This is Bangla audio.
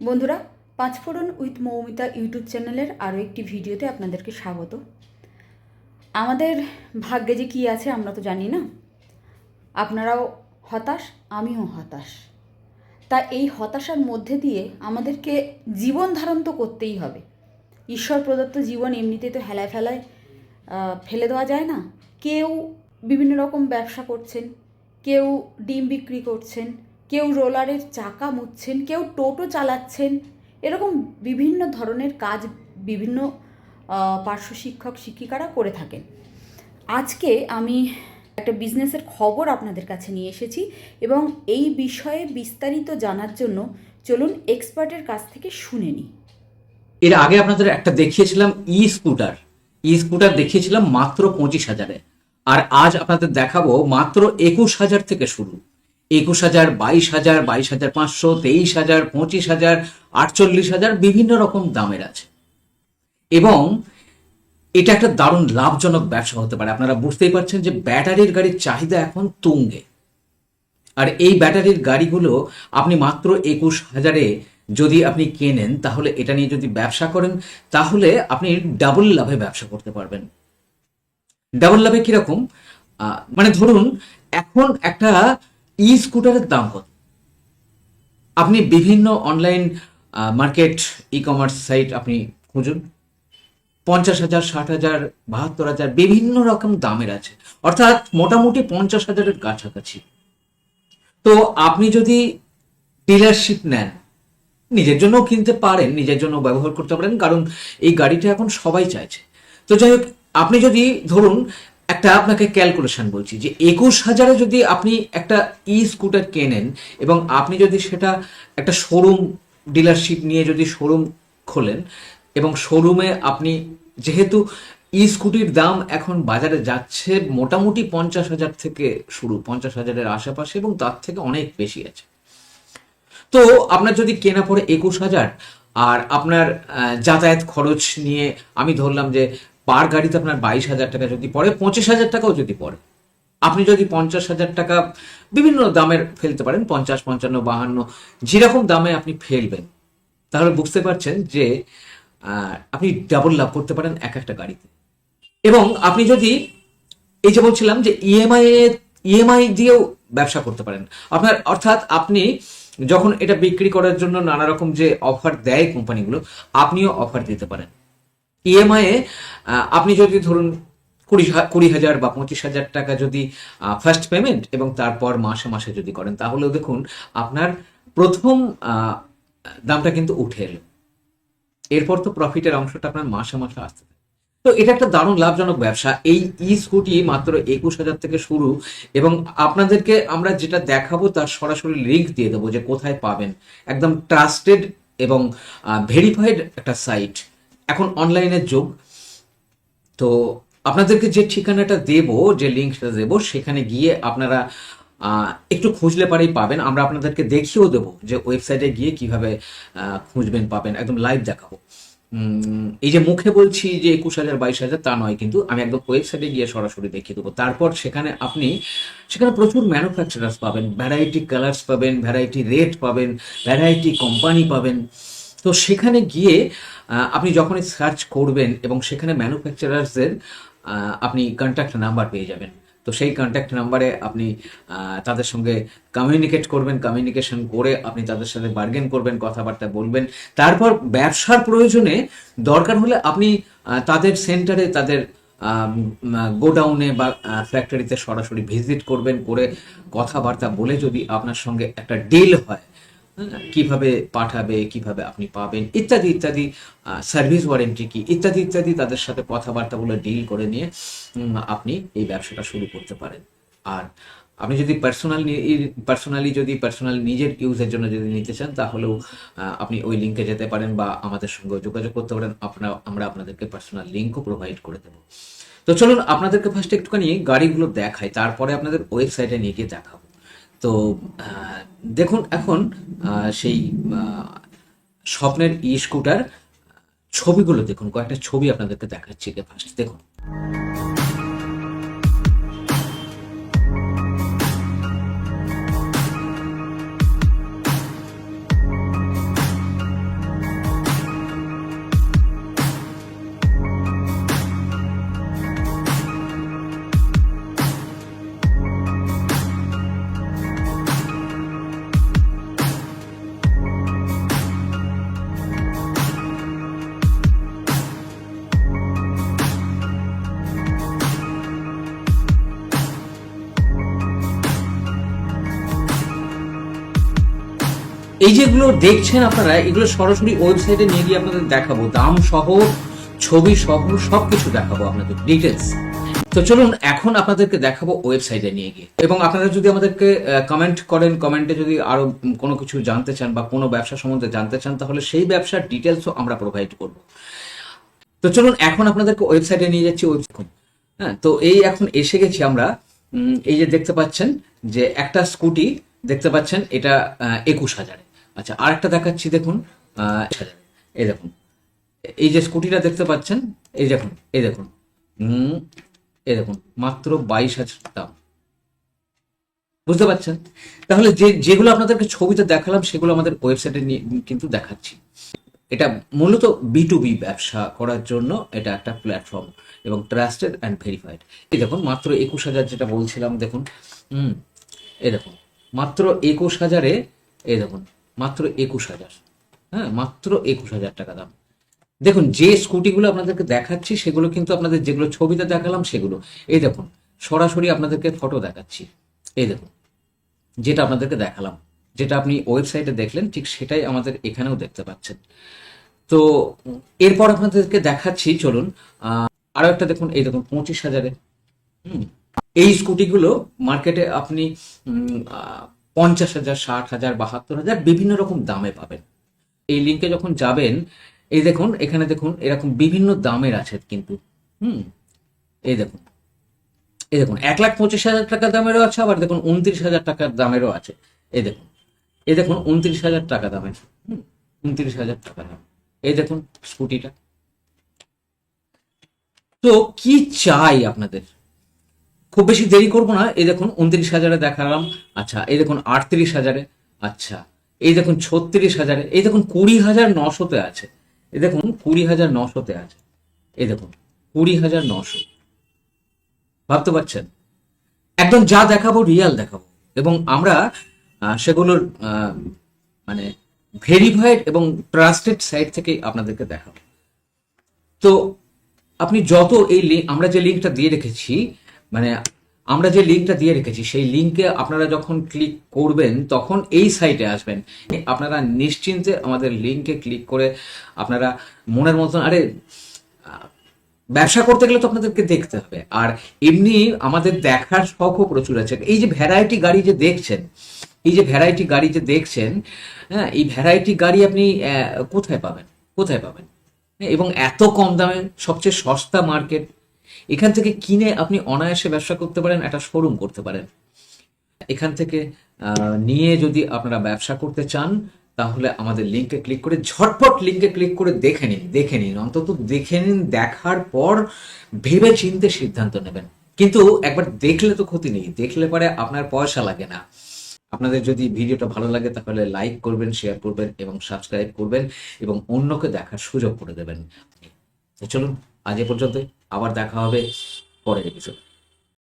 বন্ধুরা পাঁচফোড়ন উইথ মৌমিতা ইউটিউব চ্যানেলের আরও একটি ভিডিওতে আপনাদেরকে স্বাগত। আমাদের ভাগ্যে যে কী আছে আমরা তো জানি না। আপনারাও হতাশ, আমিও হতাশ। তা এই হতাশার মধ্যে দিয়ে আমাদেরকে জীবন ধারণ তো করতেই হবে। ঈশ্বর প্রদত্ত জীবন এমনিতেই তো হেলায় ফেলায় ফেলে দেওয়া যায় না। কেউ বিভিন্ন রকম ব্যবসা করছেন, কেউ ডিম বিক্রি করছেন কেউ রোলারের চাকা মুচ্ছেন, কেউ টোটো চালাচ্ছেন। এরকম বিভিন্ন ধরনের কাজ বিভিন্ন পার্শ্ব শিক্ষক, শিক্ষিকারা করে থাকেন। আজকে আমি একটা বিজনেসের খবর আপনাদের কাছে নিয়ে এসেছি এবং এই বিষয়ে বিস্তারিত জানার জন্য চলুন এক্সপার্টের কাছ থেকে শুনে নিই। এর আগে আপনাদের একটা দেখিয়েছিলাম ই স্কুটার ই স্কুটার দেখিয়েছিলাম মাত্র পঁচিশ হাজারে। আর আজ আপনাদের দেখাবো মাত্র একুশ হাজার থেকে শুরু। একুশ হাজার, বাইশ হাজার বাইশ হাজার পাঁচশো, তেইশ হাজার, পঁচিশ হাজার, আটচল্লিশ হাজার বিভিন্ন রকম দামের আছে। এবং এটা একটা দারুণ লাভজনক ব্যবসা হতে পারে। আপনারা বুঝতেই পারছেন যে ব্যাটারির গাড়ির চাহিদা এখন তুঙ্গে। আর এই ব্যাটারির গাড়িগুলো আপনি মাত্র একুশ হাজারে যদি আপনি কেনেন, তাহলে এটা নিয়ে যদি ব্যবসা করেন, তাহলে আপনি ডাবল লাভে ব্যবসা করতে পারবেন। ডাবল লাভে কীরকম? মানে ধরুন, এখন একটা ই স্কুটারের দাম কত? আপনি বিভিন্ন online market e commerce site আপনি খুঁজুন। পঞ্চাশ হাজার, ষাট হাজার, বাহাত্তর হাজার, বিভিন্ন রকম দামের আছে। অর্থাৎ মোটামুটি পঞ্চাশ হাজারের কাছাকাছি। তো আপনি যদি ডিলারশিপ নেন, নিজের জন্য কিনতে পারেন, নিজের জন্য ব্যবহার করতে পারেন, কারণ এই গাড়িটা এখন সবাই চাইছে। তো যাই হোক, আপনি যদি ধরুন একটা আপনাকে ক্যালকুলেশন বলছি যে একুশ হাজারে যদি আপনি একটা ই স্কুটার কেনেন এবং আপনি যদি সেটা একটা শোরুম ডিলারশিপ নিয়ে যদি শোরুম খোলেন এবং শোরুমে আপনি যেহেতু ই স্কুটির দাম এখন বাজারে যাচ্ছে মোটামুটি পঞ্চাশ হাজার থেকে শুরু, পঞ্চাশ হাজারের আশেপাশে এবং তার থেকে অনেক বেশি আছে। তো আপনার যদি কেনা পড়ে একুশ হাজার আর আপনার যাতায়াত খরচ নিয়ে আমি ধরলাম যে পার গাড়িতে আপনার বাইশ হাজার টাকা যদি পড়ে, পঁচিশ হাজার টাকাও যদি পড়ে। আপনি যদি পঞ্চাশ হাজার টাকা বিভিন্ন দামের ফেলতে পারেন, পঞ্চাশ, পঞ্চান্ন, বাহান্ন, যেরকম দামে আপনি ফেলবেন, তাহলে বুঝতে পারছেন যে আপনি ডাবল লাভ করতে পারেন এক একটা গাড়িতে। এবং আপনি যদি এই যে বলছিলাম যে ইএমআই ইএমআই দিয়েও ব্যবসা করতে পারেন, আপনার অর্থাৎ আপনি যখন এটা বিক্রি করার জন্য নানা রকম যে অফার দেয় কোম্পানিগুলো আপনিও অফার দিতে পারেন। ইএমআই এ আপনি যদি ধরুন কুড়ি কুড়ি হাজার বা পঁচিশ হাজার টাকা যদি ফার্স্ট পেমেন্ট এবং তারপর মাসে মাসে যদি করেন, তাহলেও দেখুন আপনার প্রথম দামটা কিন্তু উঠে এলো। এরপর তো প্রফিটের অংশটা আপনার মাসে মাসে আসতে তো এটা একটা দারুণ লাভজনক ব্যবসা। এই ই স্কুটি মাত্র একুশ হাজার থেকে শুরু এবং আপনাদেরকে আমরা যেটা দেখাবো তার সরাসরি লিঙ্ক দিয়ে দেবো যে কোথায় পাবেন। একদম ট্রাস্টেড এবং ভেরিফাইড একটা সাইট এখন অনলাইনের যুগ, তো আপনাদেরকে যে ঠিকানাটা দেব, যে লিঙ্কটা দেব, সেখানে গিয়ে আপনারা একটু খুঁজলে পারেই পাবেন। আমরা আপনাদেরকে দেখিয়েও দেবো যে ওয়েবসাইটে গিয়ে কীভাবে খুঁজবেন, পাবেন। একদম লাইভ দেখাবো। এই যে মুখে বলছি যে একুশ হাজার, বাইশ হাজার, তা নয়, কিন্তু আমি একদম ওয়েবসাইটে গিয়ে সরাসরি দেখিয়ে দেবো। তারপর সেখানে আপনি, সেখানে প্রচুর ম্যানুফ্যাকচারার্স পাবেন। ভ্যারাইটি কালার্স পাবেন ভ্যারাইটি রেট পাবেন ভ্যারাইটি কোম্পানি পাবেন। তো সেখানে গিয়ে আপনি যখনই সার্চ করবেন এবং সেখানে ম্যানুফ্যাকচারার্সদের আপনি কন্ট্যাক্ট নাম্বার পেয়ে যাবেন। তো সেই কন্ট্যাক্ট নাম্বারে আপনি তাদের সঙ্গে কমিউনিকেট করবেন কমিউনিকেশন করে আপনি তাদের সাথে বার্গেন করবেন, কথাবার্তা বলবেন। তারপর ব্যবসার প্রয়োজনে দরকার হলে আপনি তাদের সেন্টারে তাদের গোডাউনে বা ফ্যাক্টরিতে সরাসরি ভিজিট করবেন, করে কথাবার্তা বলে যদি আপনার সঙ্গে একটা ডিল হয় কীভাবে পাঠাবে, কীভাবে আপনি পাবেন, ইত্যাদি ইত্যাদি সার্ভিস ওয়ারেন্টি কি, ইত্যাদি ইত্যাদি তাদের সাথে কথাবার্তা বলে ডিল করে নিয়ে আপনি এই ব্যবসাটা শুরু করতে পারেন। আর আপনি যদি পার্সোনাল পার্সোনালি যদি পার্সোনাল নিজের ইউজের জন্য যদি নিতে চান, তাহলেও আপনি ওই লিঙ্কে যেতে পারেন বা আমাদের সঙ্গে যোগাযোগ করতে পারেন। আপনারা, আমরা আপনাদেরকে পার্সোনাল লিঙ্কও প্রোভাইড করে দেবো। তো চলুন আপনাদেরকে ফার্স্ট একটুখানি গাড়িগুলো দেখাই, তারপরে আপনাদের ওয়েবসাইটে নিয়ে গিয়ে দেখাবো। তো দেখুন এখন সেই স্বপ্নের ই স্কুটার ছবিগুলো দেখুন, কয়েকটা ছবি আপনাদেরকে দেখাচ্ছি ফার্স্ট দেখুন। এই যেগুলো দেখছেন আপনারা, এগুলো সরাসরি ওয়েবসাইটে নিয়ে গিয়ে আপনাদের দেখাবো। দাম সহ, ছবি সহ, সবকিছু দেখাবো আপনাদের ডিটেলস তো চলুন এখন আপনাদেরকে দেখাবো ওয়েবসাইটে নিয়ে গিয়ে। এবং আপনারা যদি আমাদেরকে কমেন্ট করেন কমেন্টে যদি আরও কোনো কিছু জানতে চান বা কোনো ব্যবসা সম্বন্ধে জানতে চান, তাহলে সেই ব্যবসার ডিটেলসও আমরা প্রোভাইড করব। তো চলুন এখন আপনাদেরকে ওয়েবসাইটে নিয়ে যাচ্ছি ওয়েবসাইট হ্যাঁ তো এই এখন এসে গেছি আমরা। এই যে দেখতে পাচ্ছেন যে একটা স্কুটি, দেখতে পাচ্ছেন এটা একুশ হাজারে। আচ্ছা আর একটা দেখাচ্ছি, দেখুন। এই দেখুন। এই যে স্কুটিটা দেখতে পাচ্ছেন, এই দেখুন এই দেখুন। এই দেখুন, মাত্র বাইশ হাজার দাম। বুঝতে পারছেন? তাহলে যে, যেগুলো আপনাদেরকে ছবিতে দেখালাম, সেগুলো আমাদের ওয়েবসাইটে নিয়ে কিন্তু দেখাচ্ছি। এটা মূলত বি টু বি ব্যবসা করার জন্য এটা একটা প্ল্যাটফর্ম এবং ট্রাস্টেড অ্যান্ড ভেরিফাইড। এই দেখুন, মাত্র একুশ হাজার যেটা বলছিলাম, দেখুন। হুম এই দেখুন, মাত্র একুশ হাজারে, এই দেখুন মাত্র একুশ হাজার। হ্যাঁ মাত্র একুশ হাজার টাকা দাম। দেখুন যে স্কুটিগুলো আপনাদেরকে দেখাচ্ছি সেগুলো কিন্তু আপনাদের যেগুলো ছবিতে দেখালাম সেগুলো। এই দেখুন সরাসরি আপনাদেরকে ফটো দেখাচ্ছি। এই দেখুন যেটা আপনাদেরকে দেখালাম যেটা আপনি ওয়েবসাইটে দেখলেন ঠিক সেটাই আমাদের এখানেও দেখতে পাচ্ছেন। তো এরপর আপনাদেরকে দেখাচ্ছি চলুন আহ, আরও একটা দেখুন এই দেখুন পঁচিশ হাজারে। হুম এই স্কুটিগুলো মার্কেটে আপনি পঞ্চাশ হাজার, ষাট হাজার, বাহাত্তর হাজার বিভিন্ন রকম দামে পাবেন। এই লিঙ্কে যখন যাবেন, এই দেখুন, এখানে দেখুন, এরকম বিভিন্ন দামের আছে কিন্তু। হুম, এই দেখুন এই দেখুন, এক লাখ পঁচিশ হাজার টাকা দামেরও আছে, আবার দেখুন, উনত্রিশ হাজার টাকার দামেরও আছে। এই দেখুন এই দেখুন, উনত্রিশ হাজার টাকা দামের, হুম, উনত্রিশ হাজার টাকা দাম এই দেখুন, স্কুটিটা। তো কি চাই আপনাদের? খুব বেশি দেরি করব না। এই দেখুন, উনত্রিশ হাজারে দেখালাম। আচ্ছা এই দেখুন, আটত্রিশ হাজারে। আচ্ছা এই দেখুন, ছত্রিশ হাজারে। এই দেখুন, কুড়ি হাজার নশোতে আছে। এই দেখুন, কুড়ি হাজার নশোতে আছে। এই দেখুন, কুড়ি হাজার নশো। ভাবতে পারছেন? একদম যা দেখাবো রিয়াল দেখাবো। এবং আমরা সেগুলোর মানে ভেরিফাইড এবং ট্রাস্টেড সাইট থেকে আপনাদেরকে দেখাবো। তো, আপনি যত এই আমরা যে লিঙ্কটা দিয়ে রেখেছি মানে আমরা যে লিঙ্কটা দিয়ে রেখেছি সেই লিঙ্কে আপনারা যখন ক্লিক করবেন তখন এই সাইটে আসবেন। আপনারা নিশ্চিন্তে আমাদের লিঙ্কে ক্লিক করে আপনারা মনের মতন আরে ব্যবসা করতে গেলে তো আপনাদেরকে দেখতে হবে। আর এমনি আমাদের দেখার শখও প্রচুর আছে। এই যে ভ্যারাইটি গাড়ি যে দেখছেন এই যে ভ্যারাইটি গাড়ি যে দেখছেন হ্যাঁ এই ভ্যারাইটি গাড়ি আপনি কোথায় পাবেন? কোথায় পাবেন? হ্যাঁ, এবং এত কম দামে সবচেয়ে সস্তা মার্কেট এখান থেকে কিনে আপনি অনায়াসে ব্যবসা করতে পারেন, একটা শোরুম করতে পারেন। এখান থেকে নিয়ে যদি আপনারা ব্যবসা করতে চান, তাহলে আমাদের লিঙ্কে ক্লিক করে, ঝটপট লিঙ্কে ক্লিক করে দেখে নিন দেখে নিন। অন্তত দেখে নিন, দেখার পর ভেবে চিনতে সিদ্ধান্ত নেবেন। কিন্তু একবার দেখলে তো ক্ষতি নেই, দেখলে পরে আপনার পয়সা লাগে না। আপনাদের যদি ভিডিওটা ভালো লাগে, তাহলে লাইক করবেন শেয়ার করবেন এবং সাবস্ক্রাইব করবেন এবং অন্যকে দেখার সুযোগ করে দেবেন। চলুন আজ এ পর্যন্ত আবার দেখা হবে পরের এপিসোড।